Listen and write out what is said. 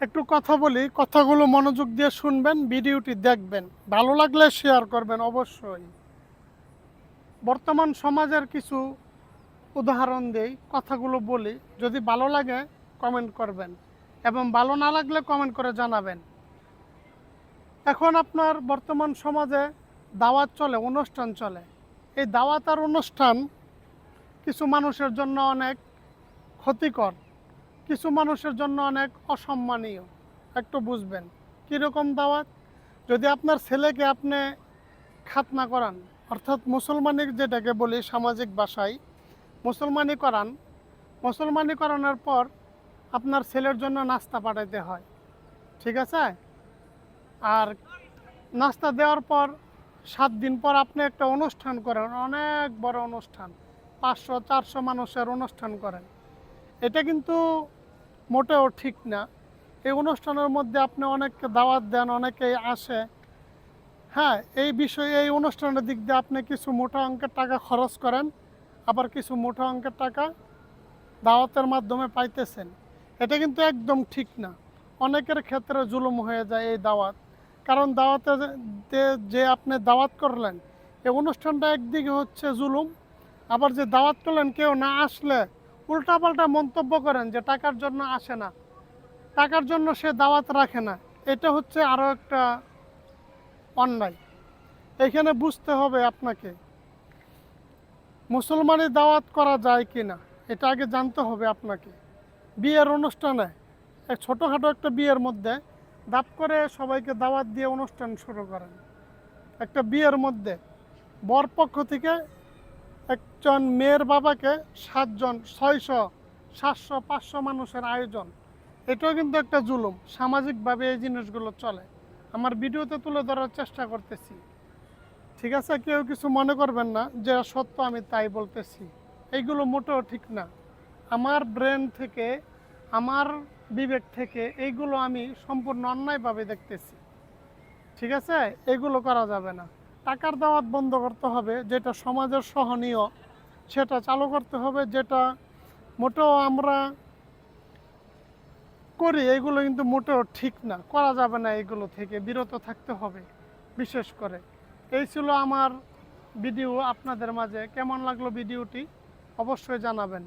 একটু কথা বলি, কথাগুলো মনোযোগ দিয়ে শুনবেন, ভিডিওটি দেখবেন। ভালো লাগলে শেয়ার করবেন অবশ্যই। বর্তমান সমাজের কিছু উদাহরণ দেই, কথাগুলো বলি। যদি ভালো লাগে কমেন্ট করবেন। এবং ভালো না লাগলে কমেন্ট করে জানাবেন। এখন আপনার বর্তমান সমাজে দাওয়াত চলে, অনুষ্ঠান চলে। এই দাওয়াত আর অনুষ্ঠান কিছু মানুষের জন্য অনেক ক্ষতিকর। কিছু মানুষের জন্য অনেক অসম্মানীয়। একটু বুঝবেন। কীরকম দাওয়াত? যদি আপনার ছেলেকে আপনি খাতনা করান, অর্থাৎ মুসলমানি যেটাকে বলি সামাজিক ভাষায়, মুসলমানি করান, মুসলমানি করানোর পর আপনার ছেলের জন্য নাস্তা পাঠাইতে হয়। ঠিক আছে? আর নাস্তা দেওয়ার পর সাত দিন পর আপনি একটা অনুষ্ঠান করেন, অনেক বড় অনুষ্ঠান, পাঁচশো, চারশো মানুষের অনুষ্ঠান করেন। এটা কিন্তু মোটেও ঠিক না। এই অনুষ্ঠানের মধ্যে আপনি অনেককে দাওয়াত দেন, অনেকেই আসে। হ্যাঁ এই বিষয়ে, এই অনুষ্ঠানের দিক দিয়ে আপনি কিছু মোটা অঙ্কের টাকা খরচ করেন, আবার কিছু মোটা অঙ্কের টাকা দাওয়াতের মাধ্যমে পাইতেছেন। এটা কিন্তু একদম ঠিক না। অনেকের ক্ষেত্রে জুলুম হয়ে যায় এই দাওয়াত। কারণ দাওয়াতে যে- যে আপনি দাওয়াত করলেন, এই অনুষ্ঠানটা একদিকে হচ্ছে জুলুম, আবার যে দাওয়াত করলেন, কেউ না আসলে উল্টাপাল্টা মন্তব্য করেন যে টাকার জন্য আসে না, টাকার জন্য সে দাওয়াত রাখে না। এটা হচ্ছে আরও একটা অন্যায়। এখানে বুঝতে হবে আপনাকে, মুসলমানি দাওয়াত করা যায় কি না এটা আগে জানতে হবে আপনাকে। বিয়ের অনুষ্ঠানে, এক ছোটোখাটো একটা বিয়ের মধ্যে দাপ করে সবাইকে দাওয়াত দিয়ে অনুষ্ঠান শুরু করেন। একটা বিয়ের মধ্যে বরপক্ষ থেকে একজন মেয়ের বাবাকে সাতজন, ছয়শো, সাতশো, পাঁচশো মানুষের আয়োজন। এটাও কিন্তু একটা জুলুম। সামাজিকভাবে এই জিনিসগুলো চলে। আমার ভিডিওতে তুলে ধরার চেষ্টা করতেছি। ঠিক আছে? কেউ কিছু মনে করবেন না যে সত্য আমি তাই বলতেছি। এইগুলো মোটেও ঠিক না। আমার ব্রেন থেকে, আমার বিবেক থেকে এইগুলো আমি সম্পূর্ণ অন্যায়ভাবে দেখতেছি। ঠিক আছে? এগুলো করা যাবে না। টাকার দাওয়াত বন্ধ করতে হবে, যেটা সমাজের সহনীয়, সেটা চালু করতে হবে, যেটা মোটেও আমরা করি, এগুলো কিন্তু মোটেও ঠিক না, করা যাবে না এগুলো থেকে, বিরত থাকতে হবে, বিশেষ করে। এই ছিল আমার ভিডিও আপনাদের মাঝে, কেমন লাগল ভিডিওটি? অবশ্যই জানাবেন।